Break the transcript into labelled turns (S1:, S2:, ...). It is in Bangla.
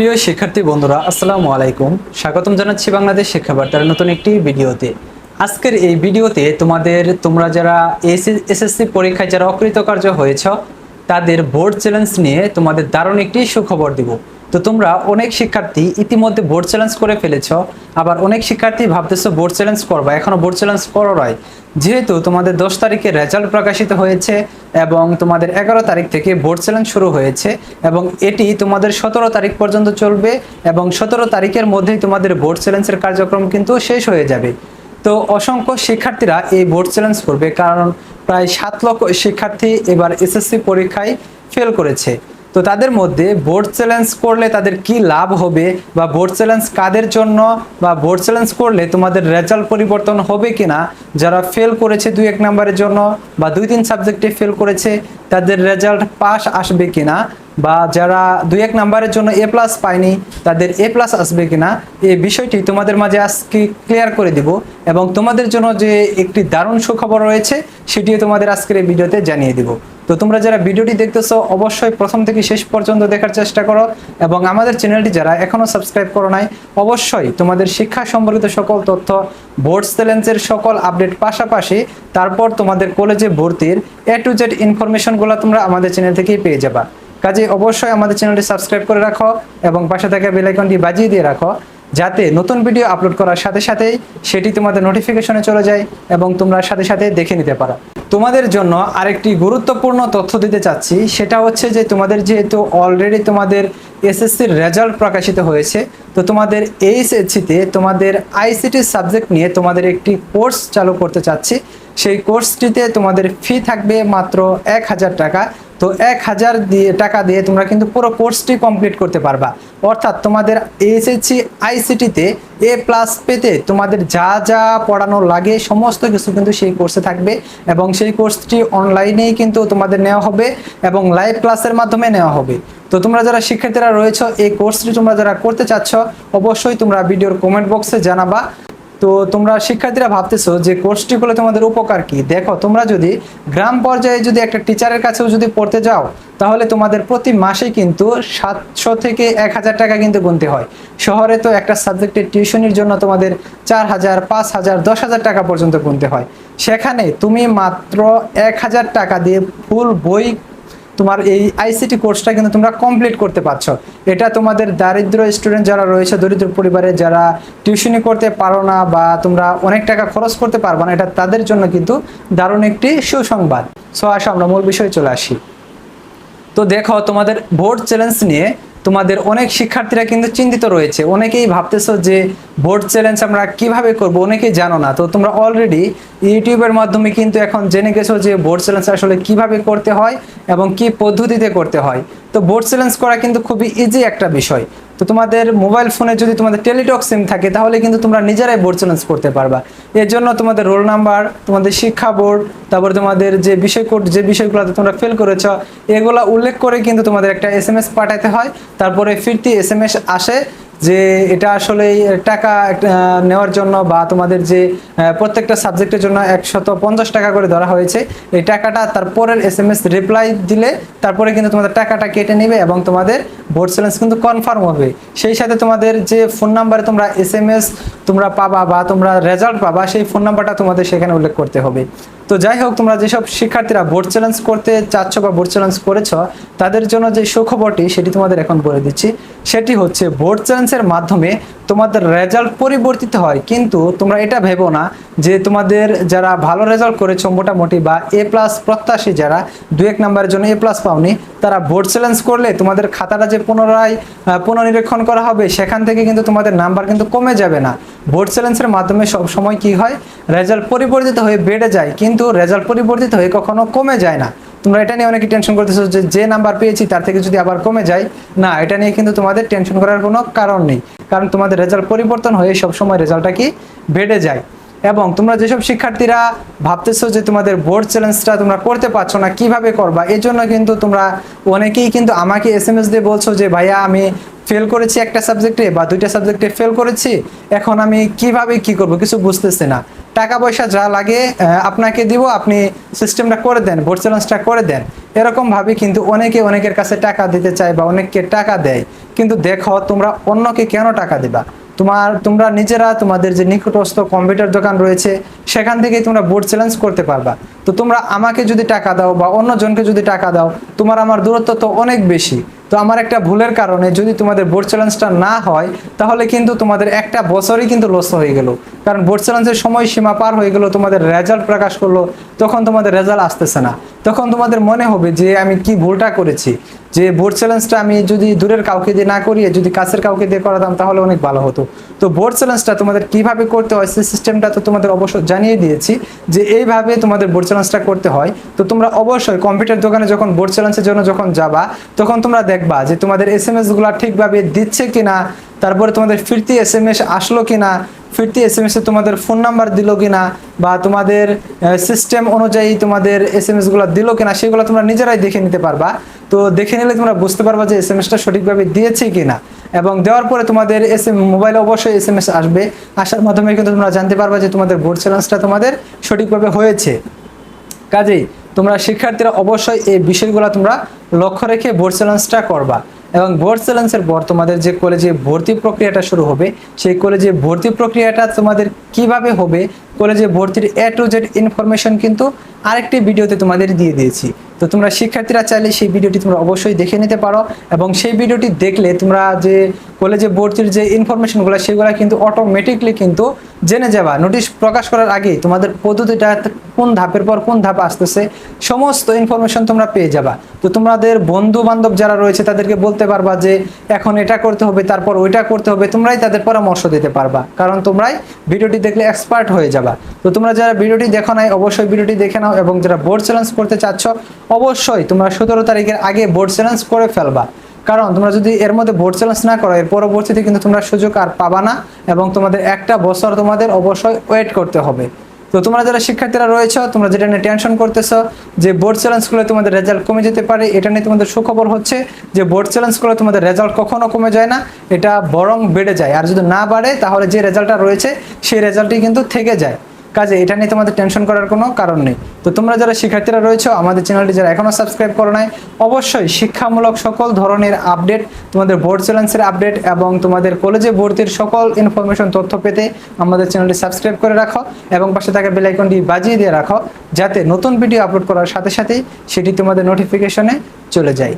S1: প্রিয় শিক্ষার্থী বন্ধুরা, আসসালামু আলাইকুম। স্বাগতম জানাচ্ছি বাংলাদেশ শিক্ষাবার্তার নতুন একটি ভিডিওতে। আজকের এই ভিডিওতে তোমাদের, তোমরা যারা এসএসসি পরীক্ষায় যারা অকৃতকার্য হয়েছ, তাদের বোর্ড চ্যালেঞ্জ নিয়ে তোমাদের দারুণ একটি সুখবর দিব। তো তোমরা অনেক শিক্ষার্থী ইতিমধ্যে বোর্ড চ্যালেঞ্জ করে ফেলেছ, আবার অনেক শিক্ষার্থী ভাবতেছো বোর্ড চ্যালেঞ্জ করবা, এখনও বোর্ড চ্যালেঞ্জ করো নয় যেহেতু তোমাদের দশ তারিখে রেজাল্ট প্রকাশিত হয়েছে এবং তোমাদের এগারো তারিখ থেকে বোর্ড চ্যালেঞ্জ শুরু হয়েছে এবং এটি তোমাদের সতেরো তারিখ পর্যন্ত চলবে এবং সতেরো তারিখের মধ্যেই তোমাদের বোর্ড চ্যালেঞ্জের কার্যক্রম কিন্তু শেষ হয়ে যাবে। তো অসংখ্য শিক্ষার্থীরা এই বোর্ড চ্যালেঞ্জ করবে, কারণ প্রায় সাত লক্ষ শিক্ষার্থী এবার এসএসসি পরীক্ষায় ফেল করেছে। তো তাদের মধ্যে বোর্ড চ্যালেঞ্জ করলে তাদের কি লাভ হবে? বা বোর্ড চ্যালেঞ্জ কাদের জন্য? বা বোর্ড চ্যালেঞ্জ করলে তোমাদের রেজাল্ট পরিবর্তন হবে কিনা? যারা ফেল করেছে দুই এক নম্বরের জন্য বা দুই তিন সাবজেক্টে ফেল করেছে, তাদের রেজাল্ট পাস আসবে কিনা? বা যারা দুই এক নাম্বারের জন্য এ প্লাস পায়নি, তাদের এ প্লাস আসবে কিনা? এই বিষয়টি তোমাদের মাঝে আজকে ক্লিয়ার করে দিব। এবং তোমাদের জন্য যে একটি দারুণ সুখবর রয়েছে, সেটিও তোমাদের আজকের এই ভিডিওতে জানিয়ে দিব। তো তোমরা যারা ভিডিওটি দেখতেছো, অবশ্যই প্রথম থেকে শেষ পর্যন্ত দেখার চেষ্টা করো এবং আমাদের চ্যানেলটি যারা এখনও সাবস্ক্রাইব করো নাই, অবশ্যই তোমাদের শিক্ষা সম্পর্কিত সকল তথ্য বোর্ড চ্যালেঞ্জের সকল আপডেট পাশাপাশি তারপর তোমাদের কলেজে ভর্তির এ টু জেড ইনফরমেশনগুলো তোমরা আমাদের চ্যানেল থেকেই পেয়ে যাবা। কাজে অবশ্যই আমাদের চ্যানেলটি সাবস্ক্রাইব করে রাখো এবং পাশে থাকা বেল আইকনটি বাজিয়ে দিয়ে রাখো, যাতে নতুন ভিডিও আপলোড করার সাথে সাথেই সেটি তোমাদের নোটিফিকেশনে চলে যায় এবং তোমরা সাথে সাথে দেখে নিতে পারো। তোমাদের জন্য আরেকটি গুরুত্বপূর্ণ তথ্য দিতে চাচ্ছি। সেটা হচ্ছে যে তোমাদের যেহেতু অলরেডি তোমাদের এসএসসির রেজাল্ট প্রকাশিত হয়েছে, তো তোমাদের এইচএসসিতে তোমাদের আইসিটি সাবজেক্ট নিয়ে তোমাদের একটি কোর্স চালু করতে চাচ্ছি। সেই কোর্সটিতে তোমাদের ফি থাকবে মাত্র এক হাজার টাকা। তো এক হাজার দিয়ে টাকা দিয়ে তোমরা কিন্তু পুরো কোর্সটি কমপ্লিট করতে পারবা। অর্থাৎ তোমাদের এইচএসসি আইসিটিতে এ প্লাস পেতে তোমাদের যা যা পড়ানো লাগে সমস্ত কিছু কিন্তু সেই কোর্সে থাকবে এবং সেই কোর্সটি অনলাইনেই কিন্তু তোমাদের নেওয়া হবে এবং লাইভ ক্লাসের মাধ্যমে নেওয়া হবে। তো তোমরা যারা শিক্ষার্থীরা রয়েছে, এই কোর্সটি তোমরা যারা করতে চাচ্ছ, অবশ্যই তোমরা ভিডিওর কমেন্ট বক্সে জানাবা। তো তোমরা শিক্ষার্থীরা ভাবতেছো যে কোর্সটি করলে তোমাদের উপকার কি? দেখো, তোমরা যদি গ্রাম পর্যায়ে যদি একটা টিচারের কাছেও যদি পড়তে যাও, তাহলে তোমাদের প্রতি মাসে কিন্তু সাতশো থেকে এক হাজার টাকা কিন্তু গুনতে হয়। শহরে তো একটা সাবজেক্টের টিউশনির জন্য তোমাদের চার হাজার, পাঁচ হাজার, দশ হাজার টাকা পর্যন্ত গুনতে হয়। সেখানে তুমি মাত্র এক হাজার টাকা দিয়ে ফুল বই তোমার এই আইসিটি কোর্সটা কিন্তু তোমরা কমপ্লিট করতে পারছ। এটা তোমাদের দারিদ্র স্টুডেন্ট যারা রয়েছে, দরিদ্র পরিবারে যারা টিউশনি করতে পারো না বা তোমরা অনেক টাকা খরচ করতে পারব না, এটা তাদের জন্য কিন্তু দারুণ একটি সুসংবাদ। সো আসো আমরা মূল বিষয়ে চলে আসি। তো দেখো, তোমাদের ভোট চ্যালেঞ্জ নিয়ে তোমাদের অনেক শিক্ষার্থীরা কিন্তু চিন্তিত রয়েছে। অনেকেই ভাবতেছো যে বোর্ড চ্যালেঞ্জ আমরা কীভাবে করব, অনেকেই জানো না। তো তোমরা অলরেডি ইউটিউবের মাধ্যমে কিন্তু এখন জেনে গেছো যে বোর্ড চ্যালেঞ্জ আসলে কীভাবে করতে হয় এবং কি পদ্ধতিতে করতে হয়। তো বোর্ড চ্যালেঞ্জ করা কিন্তু খুবই ইজি একটা বিষয়। তো তোমাদের মোবাইল ফোনে যদি তোমাদের টেলিটক সিম থাকে, তাহলে কিন্তু তোমরা নিজেরাই বোর্ড চ্যালেঞ্জ করতে পারবা। এর জন্য তোমাদের রোল নাম্বার তোমাদের শিক্ষা বোর্ড তারপর তোমাদের যে বিষয় কোড, যে বিষয়গুলোতে তোমরা ফেল করেছ, এগুলা উল্লেখ করে কিন্তু তোমাদের একটা এস এম এস পাঠাতে হয়। তারপরে ফিরতি এস এম এস আসে যে এটা আসলে টাকা নেওয়ার জন্য বা তোমাদের যে প্রত্যেকটা সাবজেক্টের জন্য একশত পঞ্চাশ টাকা করে ধরা হয়েছে। এই টাকাটা তারপরের এস এম এস রিপ্লাই দিলে তারপরে কিন্তু তোমাদের টাকাটা কেটে নেবে এবং তোমাদের বোর্ড চ্যালেঞ্জ কিন্তু কনফার্ম হবে। সেই সাথে তোমাদের যে ফোন নাম্বারে তোমরা এস তোমরা পাবা বা তোমরা রেজাল্ট পাবা, সেই ফোন নাম্বারটা তোমাদের সেখানে উল্লেখ করতে হবে। তো যাই হোক, তোমরা যেসব শিক্ষার্থীরা বোর্ড চ্যালেঞ্জ করতে চাচ্ছ বা বোর্ড চ্যালেঞ্জ করেছ, তাদের জন্য যে সুখবরটি, সেটি তোমাদের এখন বলে দিচ্ছি। সেটি হচ্ছে বোর্ড চ্যালেঞ্জের মাধ্যমে তোমাদের রেজাল্ট পরিবর্তিত হয়। কিন্তু তোমরা এটা ভেবো না যে তোমাদের যারা ভালো রেজাল্ট করেছ, মোটামুটি বা এ প্লাস প্রত্যাশী যারা, দু এক নম্বরের জন্য এ প্লাস পাওনি, তারা বোর্ড চ্যালেঞ্জ করলে তোমাদের খাতাটা যে পুনরায় পুনর্নিরীক্ষণ করা হবে, সেখান থেকে কিন্তু তোমাদের নাম্বার কিন্তু কমে যাবে না। বোর্ড চ্যালেঞ্জের মাধ্যমে সব সময় কি হয়? রেজাল্ট পরিবর্তিত হয়ে বেড়ে যায়। কিন্তু রেজাল্ট পরিবর্তিত হয়ে কখনো কমে যায় না। তোমরা এটা নিয়ে অনেকে টেনশন করতেছো যে যে নাম্বার পেয়েছি তার থেকে যদি আবার কমে যায়, না, এটা নিয়ে কিন্তু তোমাদের টেনশন করার কোনো কারণ নেই। কারণ তোমাদের রেজাল্ট পরিবর্তন হয়ে সবসময় রেজাল্টটা কি বেড়ে যায়। এবং তোমরা যেসব শিক্ষার্থীরা ভাবতেছো যে, তোমাদের বোর্ড চ্যালেঞ্জটা তোমরা করতে পারছ না, কীভাবে করবা এই জন্য কিন্তু তোমরা অনেকেই কিন্তু আমাকে এস এম এস দিয়ে বলছো যে, ভাইয়া, আমি ফেল করেছি একটা সাবজেক্টে বা দুইটা সাবজেক্টে ফেল করেছি, এখন আমি কীভাবে কি করব? কিছু বুঝতেছি না। টাকা পয়সা যা লাগে আপনাকে দিব, আপনি সিস্টেমটা করে দেন বোর্ড চ্যালেঞ্জটা করে দেন। এরকম ভাবে কিন্তু অনেকে অনেকের কাছে টাকা দিতে চায় বা অনেককে টাকা দেয়। কিন্তু দেখো, তোমরা অন্যকে কেন টাকা দেবা? তোমার, তোমরা নিজেরা তোমাদের যে নিকটস্থ কম্পিউটার দোকান রয়েছে, সেখান থেকেই তোমরা বোর্ড চ্যালেঞ্জ করতে পারবা। তো তোমরা আমাকে যদি টাকা দাও বা অন্য জনকে যদি টাকা দাও, তোমার আমার দূরত্ব তো অনেক বেশি। তো আমার একটা ভুলের কারণে যদি তোমাদের বোর্ড চ্যালেঞ্জটা না হয়, তাহলে কিন্তু তোমাদের একটা বছরই কিন্তু লস হয়ে গেল। কারণ বোর্ড চ্যালেঞ্জের সময় সীমা পার হয়ে গেল, তোমাদের রেজাল্ট প্রকাশ করল, তখন তোমাদের রেজাল্ট আসতেছে না। তখন তোমাদের মনে হবে যে আমি কি ভুলটা করেছি। যে বোর্ড চ্যালেঞ্জটা আমি যদি দূরের কাউকে দিয়ে না করিয়ে যদি কাছের কাউকে দিয়ে করাতাম, তাহলে অনেক ভালো হতো। তো বোর্ড চ্যালেঞ্জটা তোমাদের কীভাবে করতে হয়, সেই সিস্টেমটা তো তোমাদের অবশ্য জানিয়ে দিয়েছি যে এইভাবে তোমাদের বোর্ড চ্যালেঞ্জটা করতে হয়। তো তোমরা অবশ্যই কম্পিউটার দোকানে যখন বোর্ড চ্যালেঞ্জের জন্য যখন যাবা, তখন তোমরা দেখবা যে তোমাদের এস এম এসগুলো ঠিকভাবে দিচ্ছে কিনা, তারপরে তোমাদের ফিরতি এস এম এস আসলো কিনা, ফিরতি এস এম এস তোমাদের ফোন নাম্বার দিল কিনা বা তোমাদের সিস্টেম অনুযায়ী তোমাদের এস এম এসগুলো দিল কিনা, সেগুলো তোমরা নিজেরাই দেখে নিতে পারবা। তো দেখে নিলে তোমরা বুঝতে পারবা যে এস এম এসটা সঠিকভাবে দিয়েছে কিনা। এবং দেওয়ার পরে তোমাদের এস এম মোবাইলে অবশ্যই এস এম এস আসবে। আসার মাধ্যমে কিন্তু তোমরা জানতে পারবা যে তোমাদের বোর্ড চ্যালেঞ্জটা তোমাদের সঠিকভাবে হয়েছে। কাজেই তোমরা শিক্ষার্থীরা অবশ্যই এই বিষয়গুলো তোমরা লক্ষ্য রেখে বোর্ড চ্যালেঞ্জটা করবা। এবং বোর্ড চ্যালেঞ্জের পর তোমাদের যে কলেজে ভর্তি প্রক্রিয়াটা শুরু হবে, সেই কলেজে ভর্তি প্রক্রিয়াটা তোমাদের কীভাবে হবে কলেজে ভর্তির এ টু জেড ইনফরমেশন কিন্তু আরেকটি ভিডিওতে তোমাদের দিয়ে দিয়েছি। তো তোমরা শিক্ষার্থীরা চাইলে সেই ভিডিওটি তোমরা অবশ্যই দেখে নিতে পারো এবং সেই ভিডিওটি দেখলে তোমরা যে কলেজে ভর্তির যে ইনফরমেশনগুলো সেগুলো কিন্তু অটোমেটিকলি কিন্তু জেনে যাবা। নোটিশ প্রকাশ করার আগেই তোমাদের পদ্ধতিটা কোন ধাপের পর কোন ধাপ আসতেছে, সমস্ত ইনফরমেশন তোমরা পেয়ে যাবা। তো তোমাদের বন্ধু বান্ধব যারা রয়েছে, তাদেরকে বলতে পারবা যে, এখন এটা করতে হবে, তারপর ওইটা করতে হবে। তোমরাই তাদের পরামর্শ দিতে পারবা। কারণ তোমরাই ভিডিওটি দেখলে এক্সপার্ট হয়ে যাবা। তো তোমরা যারা ভিডিওটি দেখো নাই, অবশ্যই ভিডিওটি দেখে নাও এবং যারা বোর্ড চ্যালেঞ্জ করতে চাচ্ছ, অবশ্যই তোমরা সতেরো তারিখের আগে বোর্ড চ্যালেঞ্জ করে ফেলবা। কারণ তোমরা যদি এর মধ্যে বোর্ড চ্যালেঞ্জ না করো, এর পরবর্তীতে কিন্তু তোমরা সুযোগ আর পাবা না এবং তোমাদের একটা বছর তোমাদের অবশ্যই ওয়েট করতে হবে। তো তোমরা যারা শিক্ষার্থীরা রয়েছে, তোমরা যেটা নিয়ে টেনশন করতেছো, যে বোর্ড চ্যালেঞ্জগুলো তোমাদের রেজাল্ট কমে যেতে পারে, এটা নিয়ে তোমাদের সুখবর হচ্ছে যে বোর্ড চ্যালেঞ্জগুলো তোমাদের রেজাল্ট কখনো কমে যায় না, এটা বরং বেড়ে যায়। আর যদি না বাড়ে, তাহলে যে রেজাল্টটা রয়েছে, সেই রেজাল্টই কিন্তু থেকে যায়। কাজে এটা নিয়ে তোমাদের টেনশন করার কোনো কারণ নেই। তো তোমরা যারা শিক্ষার্থীরা রয়েছে, আমাদের চ্যানেলটি যারা এখনও সাবস্ক্রাইব করো নাই, অবশ্যই শিক্ষামূলক সকল ধরনের আপডেট তোমাদের বোর্ড চ্যালেঞ্জের আপডেট এবং তোমাদের কলেজে ভর্তির সকল ইনফরমেশন তথ্য পেতে আমাদের চ্যানেলটি সাবস্ক্রাইব করে রাখো এবং পাশে থাকা বেল আইকনটি বাজিয়ে দিয়ে রাখো, যাতে নতুন ভিডিও আপলোড করার সাথে সাথেই সেটি তোমাদের নোটিফিকেশনে চলে যায়।